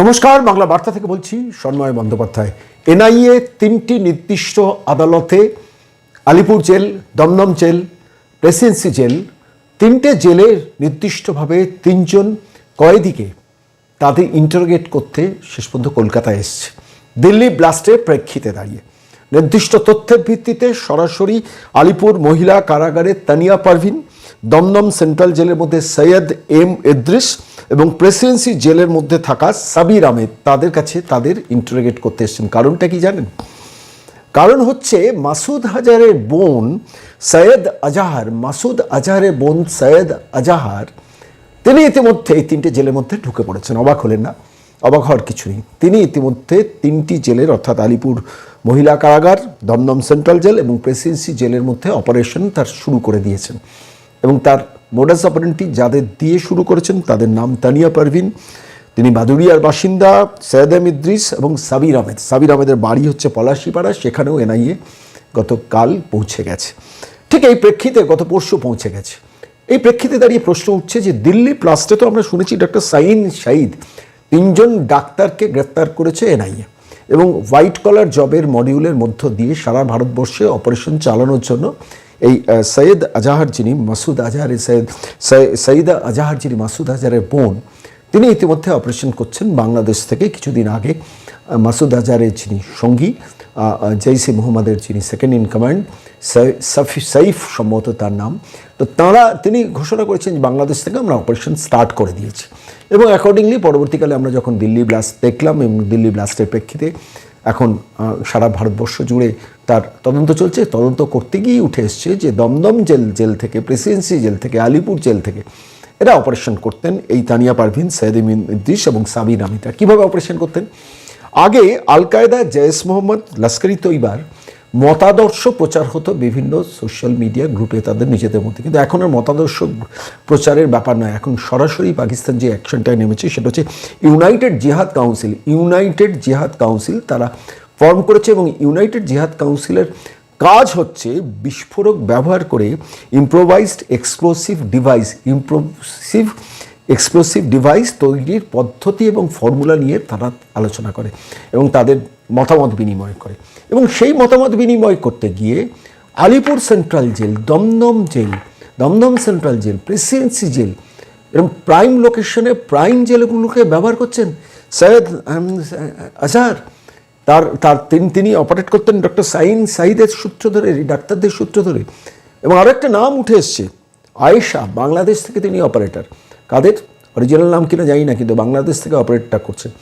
নমস্কার, বাংলা বার্তা থেকে বলছি সন্ময় বন্দ্যোপাধ্যায়। এনআইএ তিনটি নির্দিষ্ট আদালতে, Alipur jail, Dumdum jail, Presidency jail, তিনটে জেলে নির্দিষ্টভাবে তিনজন কয়েদিকে তাদের ইন্টারোগেট করতে শেষ পর্যন্ত কলকাতায় এসছে। দিল্লি ব্লাস্টের প্রেক্ষিতে দাঁড়িয়ে। নির্দিষ্ট তথ্যের ভিত্তিতে সরাসরি আলিপুর মহিলা কারাগারে তানিয়া পারভিন, দমদম সেন্ট্রাল জেলের মধ্যে সৈয়দ এম এদ্রিস এবং প্রেসিডেন্সি জেলের মধ্যে থাকা সাবির আহমেদ তাদের কাছে তাদের ইন্টারোগেট করতে এসেছেন। কারণটা কি জানেন? কারণ হচ্ছে মাসুদ হাজারের বোন সৈয়দ আজাহার, মাসুদ আজাহারের বোন সৈয়দ আজাহার, তিনি ইতিমধ্যে এই তিনটে জেলের মধ্যে ঢুকে পড়েছেন। অবাক হলেন না? অবাক হওয়ার কিছু নেই। তিনি ইতিমধ্যে তিনটি জেলের, অর্থাৎ আলিপুর মহিলা কারাগার, দমদম সেন্ট্রাল জেল এবং প্রেসিডেন্সি জেলের মধ্যে অপারেশন তার শুরু করে দিয়েছেন। এবং তার মোডাস অপারেন্টি যাদের দিয়ে শুরু করেছেন তাদের নাম তানিয়া পারভিন, তিনি বাদুড়িয়ার বাসিন্দা সৈয়দ আহমেদ ইদ্রিস এবং সাবির আহমেদ। সাবির আহমেদের বাড়ি হচ্ছে পলাশিপাড়া, সেখানেও এনআইএ গতকাল পৌঁছে গেছে। ঠিক এই প্রেক্ষিতে গত পরশু পৌঁছে গেছে। এই প্রেক্ষিতে দাঁড়িয়ে প্রশ্ন উঠছে যে দিল্লি প্লাস্টে তো আমরা শুনেছি ডক্টর সাইন শাহিদ তিনজন ডাক্তারকে গ্রেপ্তার করেছে এনআইএ এবং হোয়াইট কলার জবের মডিউলের মধ্য দিয়ে সারা ভারতবর্ষে অপারেশন চালানোর জন্য এই সৈয়দ আজাহার যিনি, মাসুদ আজাহারের সৈয়দ সৈয়দা আজাহার যিনি, মাসুদ আজাহারের বোন, তিনি ইতিমধ্যে অপারেশন করছেন বাংলাদেশ থেকে কিছুদিন আগে। মাসুদ আজাহারের যিনি সঙ্গী জৈসে মোহাম্মদের যিনি second in command Safi Saif সম্ভবত তার নাম। তো তাঁরা, তিনি ঘোষণা করেছেন যে বাংলাদেশ থেকে আমরা অপারেশন স্টার্ট করে দিয়েছি। এবং অ্যাকর্ডিংলি পরবর্তীকালে আমরা যখন দিল্লি ব্লাস্ট দেখলাম এবং দিল্লি ব্লাস্টের প্রেক্ষিতে এখন সারা ভারতবর্ষ জুড়ে তার তদন্ত চলছে। তদন্ত করতে গিয়ে উঠে এসছে যে দমদম জেল জেল থেকে প্রেসিডেন্সি জেল থেকে, আলিপুর জেল থেকে এরা অপারেশন করতেন এই তানিয়া পারভিন, সৈয়দ ইমিন ইদ্রিস এবং সাবির আমিতা কীভাবে অপারেশন করতেন? আগে আল কায়দা জয়েস মোহাম্মদ লস্করি তৈবার মতাদর্শ প্রচার হতো বিভিন্ন সোশ্যাল মিডিয়া গ্রুপে তাদের নিজেদের মধ্যে। কিন্তু এখন আর মতাদর্শ প্রচারের ব্যাপার নয়। এখন সরাসরি পাকিস্তান যে অ্যাকশনটায় নেমেছে সেটা হচ্ছে united jihad council. United jihad council, তারা ফর্ম করেছে এবং ইউনাইটেড জিহাদ কাউন্সিলের কাজ হচ্ছে বিস্ফোরক ব্যবহার করে improvised explosive device, ইম্প্রোসিভ, explosive device তৈরির পদ্ধতি এবং ফর্মুলা নিয়ে তারা আলোচনা করে এবং তাদের মতামত বিনিময় করে। এবং সেই মতামত বিনিময় করতে গিয়ে Alipur central jail, Dumdum jail, Dumdum central jail, Presidency jail এরকম প্রাইম লোকেশনে প্রাইম জেলগুলোকে ব্যবহার করছেন। সৈয়দ আজহার তার তার তিনি অপারেট করতেন ডক্টর সাইন সাইদের সূত্র ধরে ডাক্তারদের সূত্র ধরে। এবং আরও একটা নাম উঠে এসছে, আয়েশা, বাংলাদেশ থেকে তিনি অপারেটর কাদের? অরিজিনাল নাম কিনা জানি না, কিন্তু বাংলাদেশ থেকে অপারেটটা করছেন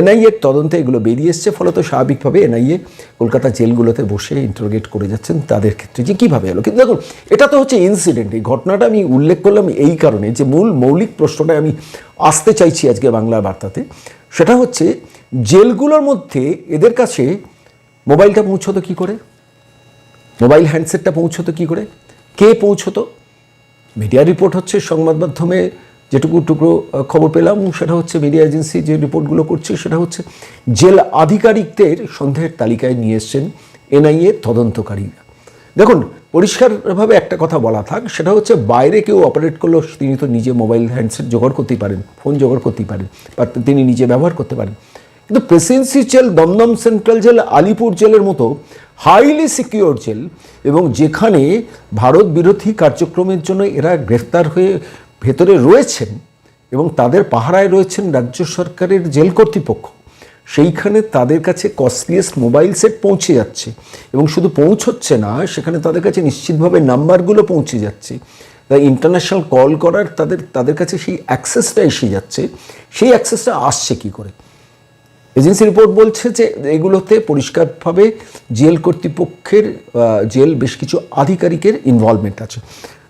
এনআইএর তদন্তে এগুলো বেরিয়ে এসছে, ফলত স্বাভাবিকভাবে এনআইএ কলকাতা জেলগুলোতে বসে ইন্টারোগেট করে যাচ্ছেন তাদের ক্ষেত্রে যে কীভাবে এলো কিন্তু দেখুন, এটা তো হচ্ছে ইনসিডেন্ট এই ঘটনাটা আমি উল্লেখ করলাম এই কারণে যে মূল মৌলিক প্রশ্নটা আমি আসতে চাইছি আজকে বাংলা বার্তাতে। সেটা হচ্ছে জেলগুলোর মধ্যে এদের কাছে মোবাইলটা পৌঁছতো কী করে? মোবাইল হ্যান্ডসেটটা পৌঁছতো কী করে? কে পৌঁছতো? মিডিয়া রিপোর্ট হচ্ছে সংবাদ মাধ্যমে যেটুকু টুকরো খবর পেলাম, সেটা হচ্ছে মিডিয়া এজেন্সি যে রিপোর্টগুলো করছে, সেটা হচ্ছে জেল আধিকারিকদের সন্দেহের তালিকায় নিয়ে এসছেন এনআইএ তদন্তকারীরা। দেখুন, পরিষ্কারভাবে একটা কথা বলা থাক, সেটা হচ্ছে বাইরে কেউ অপারেট করলেও তিনি তো নিজে মোবাইল হ্যান্ডসেট জোগাড় করতেই পারেন, ফোন জোগাড় করতেই পারেন, বা তিনি নিজে ব্যবহার করতে পারেন। কিন্তু Presidency jail, Dumdum central jail, Alipur জেলের মতো হাইলি সিকিউর জেল এবং যেখানে ভারত বিরোধী কার্যক্রমের জন্য এরা গ্রেফতার হয়ে ভেতরে রয়েছেন এবং তাদের পাহারায় রয়েছেন রাজ্য সরকারের জেল কর্তৃপক্ষ, সেইখানে তাদের কাছে কস্টলিয়েস্ট মোবাইল সেট পৌঁছে যাচ্ছে এবং শুধু পৌঁছচ্ছে না, সেখানে তাদের কাছে নিশ্চিতভাবে নাম্বারগুলো পৌঁছে যাচ্ছে। তাই ইন্টারন্যাশনাল কল করার তাদের তাদের কাছে সেই অ্যাক্সেসটা এসে যাচ্ছে। সেই অ্যাক্সেসটা আসছে কি করে? এজেন্সি রিপোর্ট বলছে যে এগুলোতে পরিষ্কারভাবে জেল কর্তৃপক্ষের জেল বেশ কিছু আধিকারিকের ইনভলভমেন্ট আছে।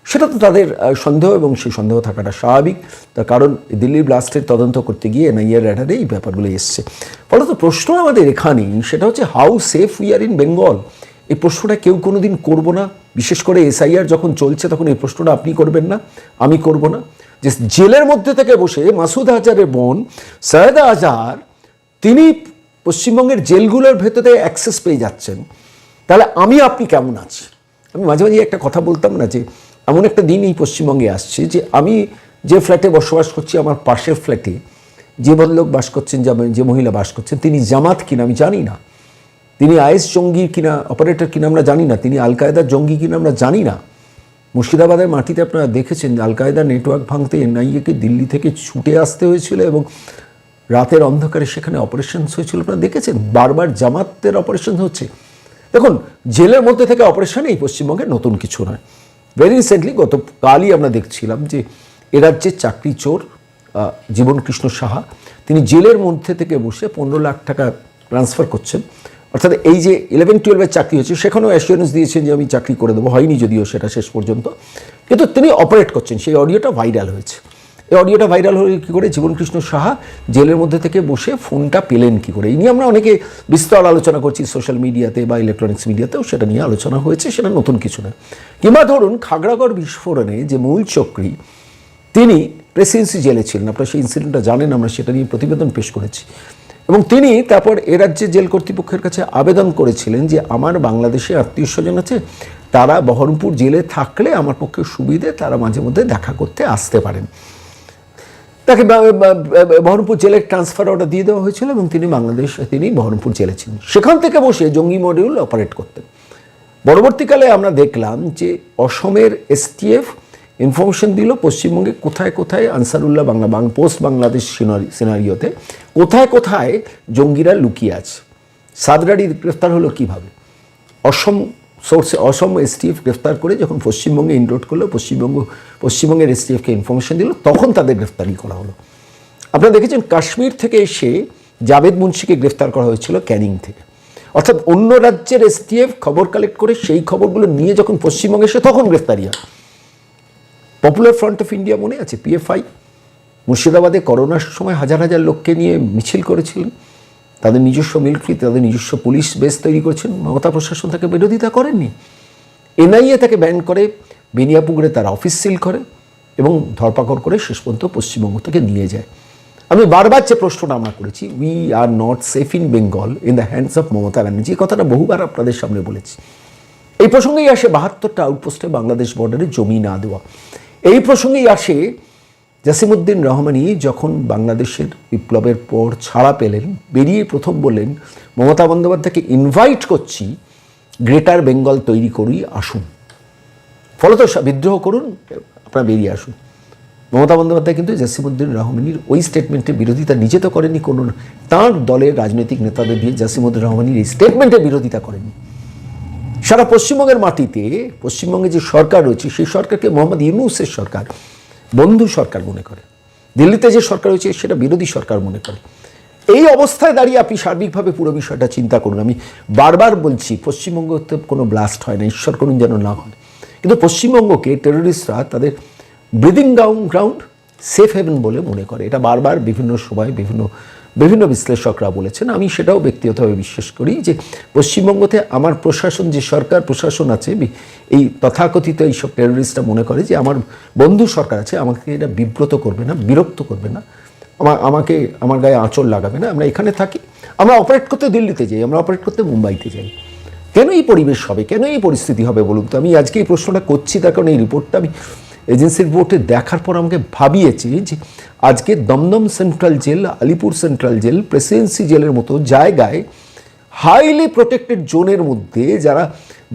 সেটা তো তাদের সন্দেহ এবং সেই সন্দেহ থাকাটা স্বাভাবিক। তার কারণ দিল্লির ব্লাস্টের তদন্ত করতে গিয়ে এনআইএর র্যাডারে এই ব্যাপারগুলো এসছে। ফলত প্রশ্ন আমাদের এখানেই, সেটা হচ্ছে how safe we are in Bengal এই প্রশ্নটা কেউ কোনো দিন করব না। বিশেষ করে এসআইআর যখন চলছে, তখন এই প্রশ্নটা আপনি করবেন না, আমি করব না। যে জেলের মধ্যে থেকে বসে মাসুদ আজারের বোন সৈয়দা আজার তিনি পশ্চিমবঙ্গের জেলগুলোর ভেতরে অ্যাক্সেস পেয়ে যাচ্ছেন। তাহলে আমি, আপনি কেমন আছি? আমি মাঝে মাঝে একটা কথা বলতাম না যে, এমন একটা দিন এই পশ্চিমবঙ্গে আসছে যে, আমি যে ফ্ল্যাটে বসবাস করছি, আমার পাশের ফ্ল্যাটে যে ভদ্রলোক বাস করছেন যে- মহিলা বাস করছেন, তিনি জামাত কিনা আমি জানি না। তিনি আইএস জঙ্গি কিনা অপারেটর কিনা আমরা জানি না। তিনি আল কায়দার জঙ্গি কিনা আমরা জানি না। মুর্শিদাবাদের মাটিতে আপনারা দেখেছেন আল কায়দার নেটওয়ার্ক ভাঙতে এনআইএকে দিল্লি থেকে ছুটে আসতে হয়েছিল এবং রাতের অন্ধকারে সেখানে অপারেশন হয়েছিল। আপনারা দেখেছেন, বারবার জামাতের অপারেশন হচ্ছে। দেখুন, জেলের মধ্যে থেকে অপারেশন এই পশ্চিমবঙ্গে নতুন কিছু নয়। ভেরি রিসেন্টলি গতকালই আমরা দেখছিলাম যে এ রাজ্যের চাকরি চোর জীবন কৃষ্ণ সাহা, তিনি জেলের মধ্যে থেকে বসে পনেরো লাখ টাকা ট্রান্সফার করছেন। অর্থাৎ এই যে ইলেভেন টুয়েলভের চাকরি হয়েছে সেখানেও অ্যাসিওরেন্স দিয়েছেন যে আমি চাকরি করে দেবো। হয়নি যদিও সেটা শেষ পর্যন্ত। কিন্তু তিনি অপারেট করছেন, সেই অডিওটা ভাইরাল হয়েছে। এই অডিওটা ভাইরাল হয়ে কী করে? জীবনকৃষ্ণ সাহা জেলের মধ্যে থেকে বসে ফোনটা পেলেন কী করে? এই নিয়ে আমরা অনেকে বিস্তর আলোচনা করছি সোশ্যাল মিডিয়াতে বা ইলেকট্রনিক্স মিডিয়াতেও সেটা নিয়ে আলোচনা হয়েছে, সেটা নতুন কিছু না। কিংবা ধরুন খাগড়াগড় বিস্ফোরণে যে মূল চক্রী, তিনি প্রেসিডেন্সি জেলে ছিলেন। আপনারা সেই ইনসিডেন্টটা জানেন, আমরা সেটা নিয়ে প্রতিবেদন পেশ করেছি। এবং তিনি তারপর এ রাজ্যে জেল কর্তৃপক্ষের কাছে আবেদন করেছিলেন যে আমার বাংলাদেশে আত্মীয় স্বজন আছে, তারা বহরমপুর জেলে থাকলে আমার পক্ষে সুবিধে, তারা মাঝে মধ্যে দেখা করতে আসতে পারেন। তাকে বহরমপুর জেলে ট্রান্সফার অর্ডার দিয়ে দেওয়া হয়েছিল এবং তিনি বাংলাদেশ, তিনি বহরমপুর জেলে ছিলেন। সেখান থেকে বসে জঙ্গি মডিউল অপারেট করতেন। পরবর্তীকালে আমরা দেখলাম যে অসমের এসটিএফ ইনফরমেশন দিল পশ্চিমবঙ্গে কোথায় কোথায় আনসারুল্লাহ বাংলা, বাং পোস্ট বাংলাদেশ সিনারি- সিনারিওতে কোথায় কোথায় জঙ্গিরা লুকিয়ে আছে। সাদরাড়ি গ্রেফতার হলো কীভাবে? অসম সোর্সে অসম এসটিএফ গ্রেফতার করে যখন পশ্চিমবঙ্গে ইনরোড করল, পশ্চিমবঙ্গ, পশ্চিমবঙ্গের এসটিএফকে ইনফরমেশন দিল, তখন তাদের গ্রেফতারি করা হলো। আপনারা দেখেছেন কাশ্মীর থেকে এসে জাভেদ মুন্সিকে গ্রেফতার করা হয়েছিল ক্যানিং থেকে। অর্থাৎ অন্য রাজ্যের এসটিএফ খবর কালেক্ট করে সেই খবরগুলো নিয়ে যখন পশ্চিমবঙ্গে এসে তখন গ্রেফতারি হয়। পপুলার ফ্রন্ট অফ ইন্ডিয়া মনে আছে? পিএফআই মুর্শিদাবাদে করোনার সময় হাজার হাজার লোককে নিয়ে মিছিল করেছিলেন। তাদের নিজস্ব মিলিটারি, তাদের নিজস্ব পুলিশ বেস তৈরি করেছেন। মমতা প্রশাসন তাকে বিরোধিতা করেননি। এনআইএ তাকে ব্যান করে বেনিয়াপুকুরে তার অফিস সিল করে এবং ধরপাকড় করে শেষ পর্যন্ত পশ্চিমবঙ্গ থেকে নিয়ে যায়। আমি বারবার যে প্রশ্নটা আমরা করেছি we are not safe in Bengal in the hands of Mamata Banerjee. এই কথাটা বহুবার আপনাদের সামনে বলেছি। এই প্রসঙ্গেই আসে বাহাত্তরটা আউটপোস্টে বাংলাদেশ বর্ডারে জমি না দেওয়া। এই প্রসঙ্গেই আসে জাসিমুদ্দিন রহমানি যখন বাংলাদেশের বিপ্লবের পর ছাড়া পেলেন, বেরিয়ে প্রথম বললেন, মমতা বন্দ্যোপাধ্যায়কে ইনভাইট করছি গ্রেটার বেঙ্গল তৈরি করি, আসুন। ফলত বিদ্রোহ করুন, আপনারা বেরিয়ে আসুন। মমতা বন্দ্যোপাধ্যায় কিন্তু জাসিমুদ্দিন রহমানির ওই স্টেটমেন্টের বিরোধিতা নিজে তো করেনি কোনো তাঁর দলের রাজনৈতিক নেতাদের দিয়ে জাসিমুদ্দিন রহমানির এই স্টেটমেন্টের বিরোধিতা করেনি সারা পশ্চিমবঙ্গের মাটিতে, পশ্চিমবঙ্গে যে সরকার রয়েছে, সেই সরকারকে মোহাম্মদ ইউনুসের সরকার বন্ধু সরকার মনে করে। দিল্লিতে যে সরকার হয়েছে, সেটা বিরোধী সরকার মনে করে। এই অবস্থায় দাঁড়িয়ে আপনি সার্বিকভাবে পুরো বিষয়টা চিন্তা করুন। আমি বারবার বলছি পশ্চিমবঙ্গতে কোনো ব্লাস্ট হয় না, ঈশ্বর করুন যেন না হয়। কিন্তু পশ্চিমবঙ্গকে টেররিস্টরা তাদের breathing ground ground safe haven বলে মনে করে। এটা বারবার বিভিন্ন সময় বিভিন্ন বিভিন্ন বিশ্লেষকরা বলেছেন, আমি সেটাও ব্যক্তিগতভাবে বিশ্বাস করি যে পশ্চিমবঙ্গতে আমার প্রশাসন, যে সরকার প্রশাসন আছে এই তথাকথিত এইসব টেররিস্টরা মনে করে যে আমার বন্ধু সরকার আছে, আমাকে এটা বিব্রত করবে না, বিরক্ত করবে না আমার আমাকে আমার গায়ে আঁচল লাগাবে না, আমরা এখানে থাকি, আমরা অপারেট করতে দিল্লিতে যাই, আমরা অপারেট করতে মুম্বাইতে যাই। কেন এই পরিবেশ হবে? কেন এই পরিস্থিতি হবে বলুন তো? আমি আজকে এই প্রশ্নটা করছি, তার কারণ এই রিপোর্টটা আমি এজেন্সির রিপোর্টে দেখার পর আমাকে ভাবিয়েছে যে আজকে Dumdum central jail, Alipur central jail, Presidency জেলের মতো জায়গায় হাইলি প্রোটেক্টেড জোনের মধ্যে যারা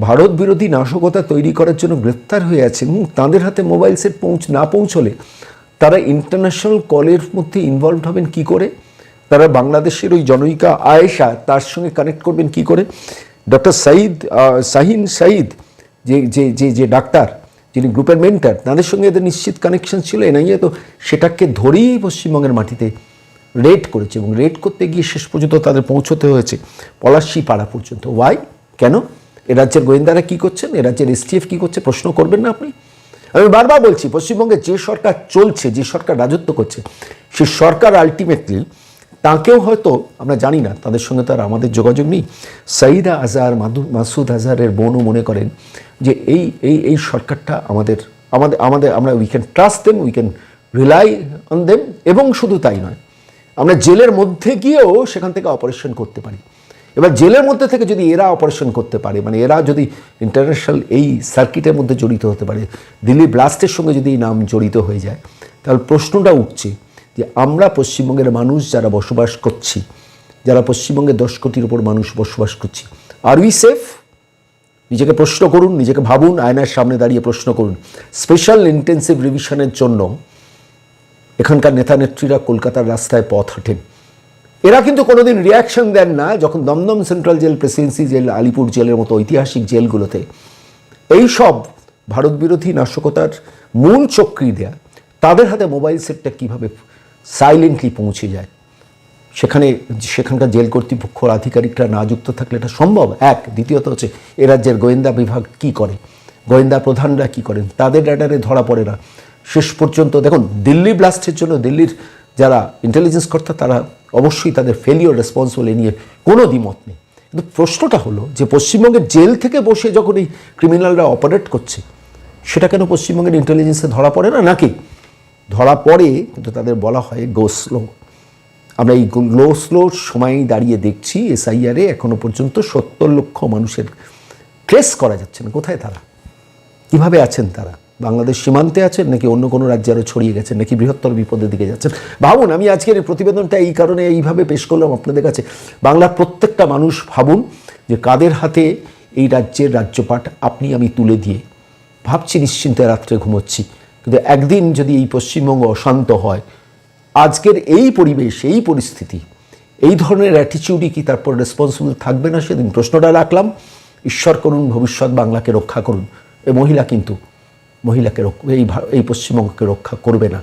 ভারত বিরোধী নাশকতা তৈরি করার জন্য গ্রেপ্তার হয়ে আছেন, তাদের হাতে মোবাইল সেট পৌঁছ, না পৌঁছলে তারা ইন্টারন্যাশনাল কলের মধ্যে ইনভলভ হবেন কি করে? তারা বাংলাদেশের ওই জনৈকা আয়েশা, তার সঙ্গে কানেক্ট করবেন কি করে? ডক্টর সাইদ শাহিন সাইদ যে যে যে ডাক্তার যিনি গ্রুপের মেন্টার, তাদের সঙ্গে এদের নিশ্চিত কানেকশন ছিল এনআইএ তো সেটাকে ধরেই পশ্চিমবঙ্গের মাটিতে রেড করেছে এবং রেড করতে গিয়ে শেষ পর্যন্ত তাদের পৌঁছতে হয়েছে পলাশি পাড়া পর্যন্ত। ওয়াই কেন? এ রাজ্যের গোয়েন্দারা কী করছেন? এ রাজ্যের এসটিএফ কী করছে? প্রশ্ন করবেন না আপনি। আমি বারবার বলছি, পশ্চিমবঙ্গে যে সরকার চলছে, যে সরকার রাজত্ব করছে, সে সরকার আলটিমেটলি তাকেও হয়তো আমরা জানি না, তাদের সঙ্গে তার আমাদের যোগাযোগ নেই। সাইদা আজহার, মাদু, মাসুদ আজহারের বোনও মনে করেন যে এই এই এই সরকারটা আমাদের আমাদের আমাদের, আমরা we can trust them we can rely on them এবং শুধু তাই নয়, আমরা জেলের মধ্যে গিয়েও সেখান থেকে অপারেশন করতে পারি। এবার জেলের মধ্যে থেকে যদি এরা অপারেশন করতে পারে মানে এরা যদি ইন্টারন্যাশনাল এই সার্কিটের মধ্যে জড়িত হতে পারে, দিল্লি ব্লাস্টের সঙ্গে যদি নাম জড়িত হয়ে যায়, তাহলে প্রশ্নটা উঠছে যে আমরা পশ্চিমবঙ্গের মানুষ যারা বসবাস করছি, যারা পশ্চিমবঙ্গে দশ কোটির ওপর মানুষ বসবাস করছি আর উই সেফ নিজেকে প্রশ্ন করুন, নিজেকে ভাবুন, আয়নার সামনে দাঁড়িয়ে প্রশ্ন করুন। স্পেশাল ইন্টেন্সিভ রিভিশনের জন্য এখানকার নেতা নেত্রীরা কলকাতার রাস্তায় পথ হাঁটেন। এরা কিন্তু কোনোদিন রিয়াকশন দেন না, যখন Dumdum central jail Presidency jail Alipur জেলের মতো ঐতিহাসিক জেলগুলোতে এই সব ভারত বিরোধী নাশকতার মূল চক্রী দেয়া, তাদের হাতে মোবাইল সেটটা কীভাবে সাইলেন্টলি পৌঁছে যায়। সেখানে, সেখানকার জেল কর্তৃপক্ষর আধিকারিকরা না যুক্ত থাকলে এটা সম্ভব? এক। দ্বিতীয়ত হচ্ছে, এ রাজ্যের গোয়েন্দা বিভাগ কি করে? গোয়েন্দা প্রধানরা কি করেন? তাদের র্যাডারে ধরা পড়ে না। শেষ পর্যন্ত, দেখুন, দিল্লি ব্লাস্টের জন্য দিল্লির যারা ইন্টেলিজেন্স কর্তা, তারা অবশ্যই তাদের ফেলিওর রেসপন্সিবল নিয়ে কোনো দ্বিমত নেই। কিন্তু প্রশ্নটা হলো যে, পশ্চিমবঙ্গের জেল থেকে বসে যখন এই ক্রিমিনালরা অপারেট করছে, সেটা কেন পশ্চিমবঙ্গের ইন্টেলিজেন্সে ধরা পড়ে না? নাকি ধরা পড়ে, কিন্তু তাদের বলা হয় গো স্লো আমরা এই লো স্লোর সময় দাঁড়িয়ে দেখছি এসআইআরে এখনও পর্যন্ত সত্তর লক্ষ মানুষের ট্রেস করা যাচ্ছে না। কোথায় তারা? কীভাবে আছেন তারা? বাংলাদেশ সীমান্তে আছেন নাকি অন্য কোনো রাজ্যে আরও ছড়িয়ে গেছেন নাকি বৃহত্তর বিপদের দিকে যাচ্ছেন? ভাবুন, আমি আজকের এই প্রতিবেদনটা এই কারণে এইভাবে পেশ করলাম আপনাদের কাছে। বাংলার প্রত্যেকটা মানুষ ভাবুন যে কাদের হাতে এই রাজ্যের রাজ্যপাট আপনি আমি তুলে দিয়ে ভাবছি, নিশ্চিন্তে রাত্রে ঘুমোচ্ছি। কিন্তু একদিন যদি এই পশ্চিমবঙ্গ অশান্ত হয়, আজকের এই পরিবেশ, এই পরিস্থিতি, এই ধরনের অ্যাটিচিউডই কি তারপর রেসপন্সিবল থাকবে না? সেদিন প্রশ্নটা রাখলাম। ঈশ্বর করুন, ভবিষ্যৎ বাংলাকে রক্ষা করুন। এ মহিলা কিন্তু মহিলাকে এই এই পশ্চিমবঙ্গকে রক্ষা করবে না।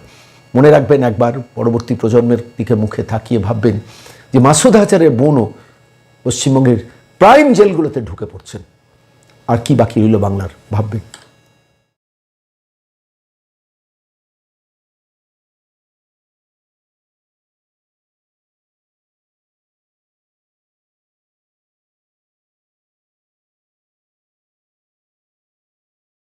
মনে রাখবেন একবার পরবর্তী প্রজন্মের দিকে মুখে তাকিয়ে ভাববেন যে মাসুদ হাজারের বোনও পশ্চিমবঙ্গের প্রাইম জেলগুলোতে ঢুকে পড়ছেন। আর কি বাকি রইল বাংলার? ভাববেন।